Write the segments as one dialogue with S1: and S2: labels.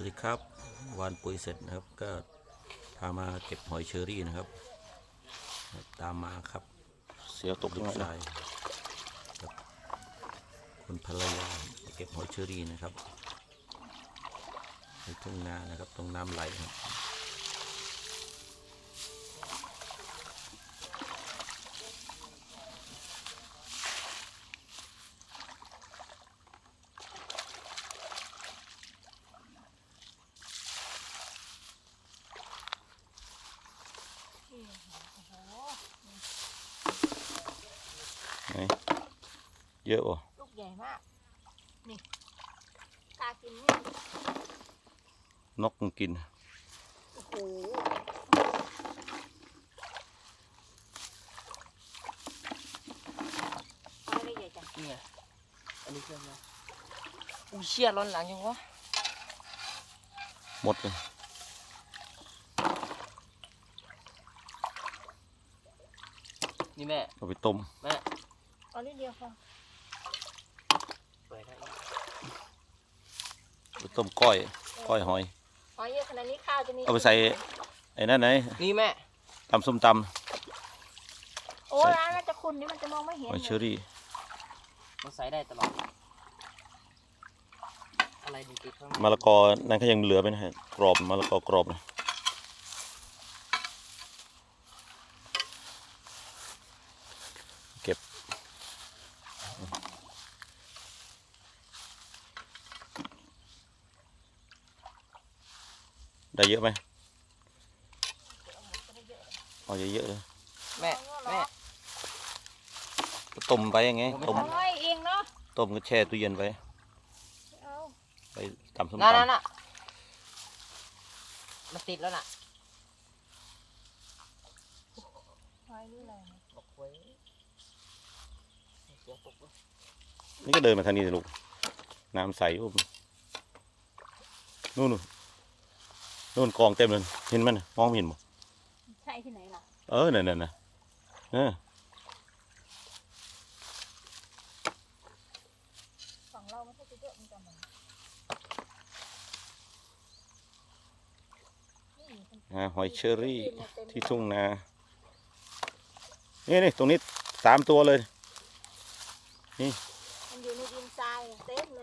S1: วัสดีครับหวานปุ๋ยเสร็จนะครับ ก็พามาเก็บหอยเชอรี่นะครับ ตามมาครับ
S2: เสียวตก
S1: ลู
S2: ยัง
S1: ก
S2: ไง
S1: ชายกับคุณภรรยามาเก็บหอยเชอรี่นะครับในทุ่งนานะครับ ตรงน้ำไหลครับ
S2: ไหนเยอะป่ะ
S3: ลูกใหญ่มาก นี่ตากินนี่
S2: นกมันกิน
S3: โอ้โหทำไมได้ใหญ่จัง
S4: เนี่ยอันนี้เครื่องนะอู้เชี่ยร้อนหลังยังวะ
S2: หมดเลย
S4: นี่แม่
S2: เอาไปต้ม
S4: แม่
S3: เอานิดเดียวพอ
S4: เปิดได้อีก
S2: ไปต้มก้อยก้อยหอย
S3: หอยเยอะขนาดนี้ข้าวจะมี
S2: เอาไปใส่ไอ้นั่นไหน
S4: นี่แม่
S2: ตำส้มต
S3: โอ้ร้านน่าจะคุณนี่มันจะมองไม่เห็ำน
S2: หอยเชอรี่
S4: มันใส่ได้ตลอด อะไรดีติดข้างใน
S2: มะละกอนั่นก็ยังเหลือไปนะฮะกรอบมะละกอกรอบนะ ได้เยอะไหมเอาเยอะๆเลย
S4: แม่แม่
S2: ก็ต้มไปยังไงต้ม
S3: เอาน้อยเองเนาะ
S2: ต้มก็แช่ตู้เย็นไว้
S3: เอา
S2: ไปตำส้ม
S4: นั่นนั่น
S2: ตำ
S4: น่ะมันติดแล้วน่ะ
S3: หอยนี่อะไรนะ
S4: บอกไว้เสียตกเลย
S2: นี่ก็เดินมาทางนี้สิลูกน้ำใสอุ้มนู่น นู่นนู่นกองเต็มเลยเห็นมันน่ะมองไม่เห็นบ่
S3: ใช่ที่ไหนล่ะ
S2: เออนั่นนั่นน่ะเออ
S3: ฝั่งเราไม่ใช่จะเยอะมันจะเหมือนนี่มัน
S2: หาหอยเชอรี่
S3: เต็ม
S2: ที่ทุ่งนานี่นี่ตรงนี้สามตัวเลย
S3: มันอยู่ในดินทรายอะเต็มเล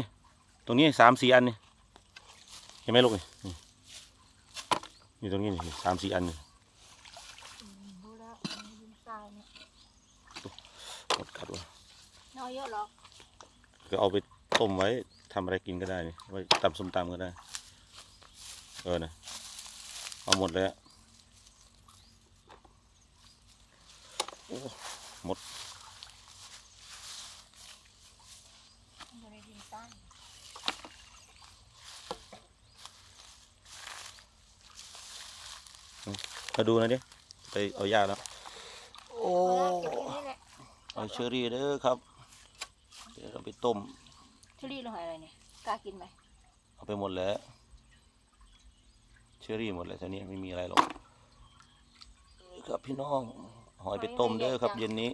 S3: ย
S2: ตรงนี้สามสี่อันนี่ เห็นไหมลูกนี่นี่นี่ตรงนี้นี่สามสี่อันนี่
S3: อืมรู้แล้วมันในดินทรายเนี่ย
S2: หมดกัดวะ
S3: น้อยเยอะหรอก
S2: ก็เอาไปต้มไว้ทำอะไรกินก็ได้นี่ไว้ตำส้มตำก็ได้ เออนะเอาหมดเลยอะโอ้หมด
S3: มันอยู่ในดินทราย
S2: มาดูหนะดิไปเอายาแล้ว
S4: โอ้
S3: เอาแล้วเก็บแค่นี้แหละ
S2: เอาเชอรี่เด้อครับ เดี๋ยวเราไปต้ม
S3: เชอรี่หรือหอยอะไรเนี่ย กล้ากินไหม
S2: เอาไปหมดแล้ว เชอรี่หมดแล้วทีนี้ไม่มีอะไรหรอก ครับพี่น้อง หอยไปต้มเด้อครับเย็นนี้